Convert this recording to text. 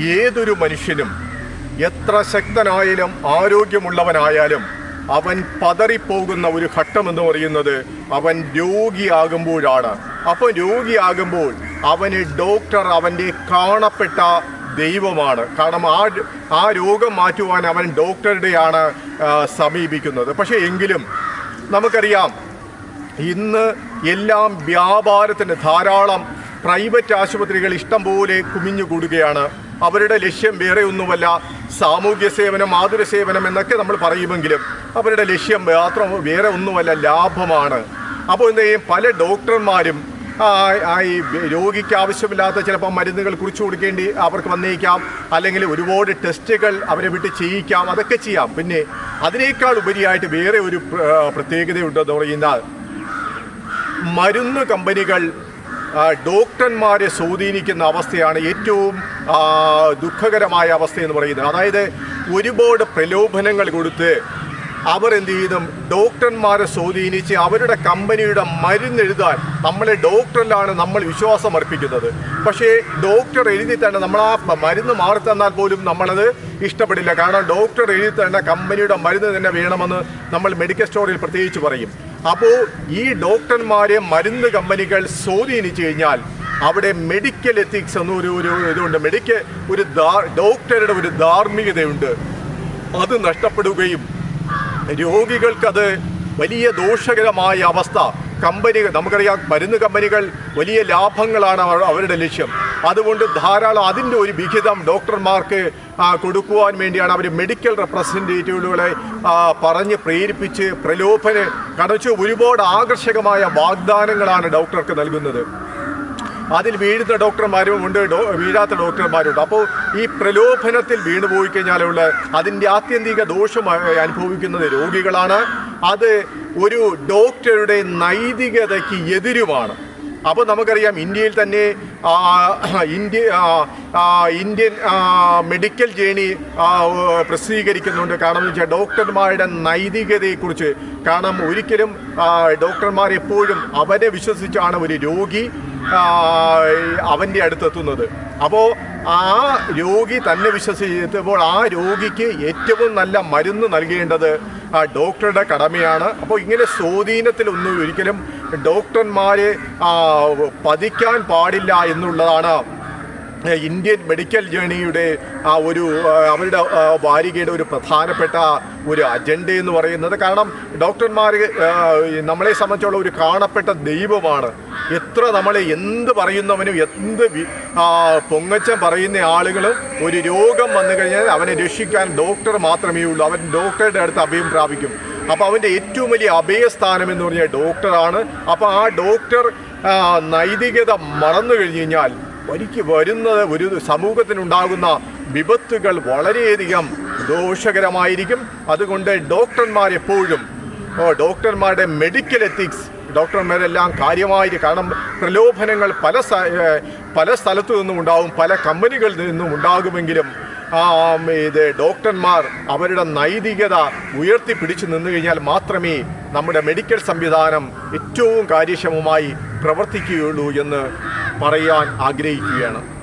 ഏതൊരു മനുഷ്യനും എത്ര ശക്തനായാലും ആരോഗ്യമുള്ളവനായാലും അവൻ പതറിപ്പോകുന്ന ഒരു ഘട്ടം എന്ന് പറയുന്നത് അവൻ രോഗിയാകുമ്പോഴാണ്. അപ്പോൾ രോഗിയാകുമ്പോൾ അവന് ഡോക്ടർ അവന്റെ കാണപ്പെട്ട ദൈവമാണ്. കാരണം ആ ആ രോഗം മാറ്റുവാൻ അവൻ ഡോക്ടറുടെയാണ് സമീപിക്കുന്നത്. പക്ഷേ എങ്കിലും നമുക്കറിയാം ഇന്ന് എല്ലാം വ്യാപാരത്തിന് ധാരാളം പ്രൈവറ്റ് ആശുപത്രികൾ ഇഷ്ടംപോലെ കുമിഞ്ഞു കൂടുകയാണ് അവരുടെ ലക്ഷ്യം വേറെ ഒന്നുമല്ല സാമൂഹ്യ സേവനം മാതൃ സേവനം എന്നൊക്കെ നമ്മൾ പറയുമെങ്കിലും അവരുടെ ലക്ഷ്യം മാത്രം വേറെ ഒന്നുമല്ല ലാഭമാണ്. അപ്പോൾ എന്ത് ചെയ്യും? പല ഡോക്ടർമാരും ഈ രോഗിക്ക് ആവശ്യമില്ലാത്ത ചിലപ്പോൾ മരുന്നുകൾ കുറിച്ചു കൊടുക്കേണ്ടി അവർക്ക് വന്നേക്കാം. അല്ലെങ്കിൽ ഒരുപാട് ടെസ്റ്റുകൾ അവരെ വിട്ട് ചെയ്യിക്കാം. അതൊക്കെ ചെയ്യാം. പിന്നെ അതിനേക്കാൾ ഉപരിയായിട്ട് വേറെ ഒരു പ്ര- പ്രത്യേകതയുണ്ടെന്ന് പറയുന്നാൽ മരുന്ന് കമ്പനികൾ ഡോക്ടർമാരെ സ്വാധീനിക്കുന്ന അവസ്ഥയാണ് ഏറ്റവും ദുഃഖകരമായ അവസ്ഥ എന്ന് പറയുന്നത്. അതായത് ഒരുപാട് പ്രലോഭനങ്ങൾ കൊടുത്ത് അവർ എന്ത് ചെയ്യുന്നു ഡോക്ടർമാരെ സ്വാധീനിച്ച് അവരുടെ കമ്പനിയുടെ മരുന്ന് എഴുതാൻ നമ്മളെ ഡോക്ടറിലാണ് നമ്മൾ വിശ്വാസം അർപ്പിക്കുന്നത്. പക്ഷേ ഡോക്ടർ എഴുതി തന്നെ നമ്മൾ ആ മരുന്ന് മാറി തന്നാൽ പോലും നമ്മളത് ഇഷ്ടപ്പെടില്ല. കാരണം ഡോക്ടർ എഴുതി തന്നെ കമ്പനിയുടെ മരുന്ന് തന്നെ വേണമെന്ന് നമ്മൾ മെഡിക്കൽ സ്റ്റോറിൽ പ്രത്യേകിച്ച് പറയും. അപ്പോൾ ഈ ഡോക്ടർമാരെ മരുന്ന് കമ്പനികൾ സ്വാധീനിച്ചു കഴിഞ്ഞാൽ അവിടെ മെഡിക്കൽ എത്തിക്സ് എന്ന ഒരു ഒരു ഇതുണ്ട്. മെഡിക്കൽ ഒരു ഡോക്ടറുടെ ഒരു ധാർമ്മികതയുണ്ട്. അത് നഷ്ടപ്പെടുകയും രോഗികൾക്കത് വലിയ ദോഷകരമായ അവസ്ഥ. കമ്പനി നമുക്കറിയാം മരുന്ന് കമ്പനികൾ വലിയ ലാഭങ്ങളാണ് അവരുടെ ലക്ഷ്യം. അതുകൊണ്ട് ധാരാളം അതിന്റെ ഒരു വിഹിതം ഡോക്ടർമാർക്ക് കൊടുക്കുവാൻ വേണ്ടിയാണ് അവർ മെഡിക്കൽ റെപ്രസെന്റേറ്റീവുകളെ പറഞ്ഞ് പ്രേരിപ്പിച്ച് പ്രലോഭന കടച്ച് ഒരുപാട് ആകർഷകമായ വാഗ്ദാനങ്ങളാണ് ഡോക്ടർക്ക് നൽകുന്നത്. അതിൽ വീഴുന്ന ഡോക്ടർമാരും ഉണ്ട് വീഴാത്ത ഡോക്ടർമാരുണ്ട്. അപ്പോൾ ഈ പ്രലോഭനത്തിൽ വീണു പോയി കഴിഞ്ഞാലുള്ള അതിന്റെ ആത്യന്തിക ദോഷം അനുഭവിക്കുന്നത് രോഗികളാണ്. അത് ഒരു ഡോക്ടറുടെ നൈതികതയ്ക്ക് എതിരുമാണ്. അപ്പോൾ നമുക്കറിയാം ഇന്ത്യയിൽ തന്നെ ഇന്ത്യ ഇന്ത്യൻ മെഡിക്കൽ ജേണി പ്രസിദ്ധീകരിക്കുന്നുണ്ട്. കാരണം വെച്ചാൽ ഡോക്ടർമാരുടെ നൈതികതയെക്കുറിച്ച്. കാരണം ഒരിക്കലും ഡോക്ടർമാർ എപ്പോഴും അവരെ വിശ്വസിച്ചാണ് ഒരു രോഗി. അവന്റെ അടുത്തെത്തുന്നത്. അപ്പോൾ ആ രോഗി തന്നെ വിശ്വസിച്ചപ്പോൾ ആ രോഗിക്ക് ഏറ്റവും നല്ല മരുന്ന് നൽകേണ്ടത് ആ ഡോക്ടറുടെ കടമയാണ്. അപ്പോൾ ഇങ്ങനെ സ്വാധീനത്തിലൊന്നും ഒരിക്കലും ഡോക്ടർമാരെ പതിക്കാൻ പാടില്ല എന്നുള്ളതാണ് ഇന്ത്യൻ മെഡിക്കൽ ജേണിയുടെ ആ ഒരു അവരുടെ വാരികയുടെ ഒരു പ്രധാനപ്പെട്ട ഒരു അജണ്ട എന്ന് പറയുന്നത് കാരണം ഡോക്ടർമാർ നമ്മളെ സംബന്ധിച്ചുള്ള ഒരു കാണപ്പെട്ട ദൈവമാണ്. എത്ര നമ്മളെ എന്ത് പറയുന്നവനും എന്ത് പൊങ്ങച്ചം പറയുന്ന ആളുകളും ഒരു രോഗം വന്നു കഴിഞ്ഞാൽ അവനെ രക്ഷിക്കാൻ ഡോക്ടർ മാത്രമേ ഉള്ളൂ. അവൻ ഡോക്ടറുടെ അടുത്ത് അഭയം പ്രാപിക്കും. അപ്പോൾ അവന്റെ ഏറ്റവും വലിയ അഭയസ്ഥാനം എന്ന് പറഞ്ഞാൽ ഡോക്ടറാണ്. അപ്പോൾ ആ ഡോക്ടർ നൈതികത മറന്നു കഴിഞ്ഞു കഴിഞ്ഞാൽ എനിക്ക് വരുന്നത് ഒരു സമൂഹത്തിനുണ്ടാകുന്ന വിപത്തുകൾ വളരെയധികം ദോഷകരമായിരിക്കും. അതുകൊണ്ട് ഡോക്ടർമാർ എപ്പോഴും ഡോക്ടർമാരുടെ മെഡിക്കൽ എത്തിക്സ് ഡോക്ടർമാരെല്ലാം കാര്യമായിട്ട് കാരണം പ്രലോഭനങ്ങൾ പല പല സ്ഥലത്തു നിന്നും ഉണ്ടാകും പല കമ്പനികളിൽ നിന്നും ഉണ്ടാകുമെങ്കിലും ഇത് ഡോക്ടർമാർ അവരുടെ നൈതികത ഉയർത്തിപ്പിടിച്ചു നിന്നു കഴിഞ്ഞാൽ മാത്രമേ നമ്മുടെ മെഡിക്കൽ സംവിധാനം ഏറ്റവും കാര്യക്ഷമമായി പ്രവർത്തിക്കുകയുള്ളൂ എന്ന് പറയാൻ ആഗ്രഹിക്കുകയാണ്.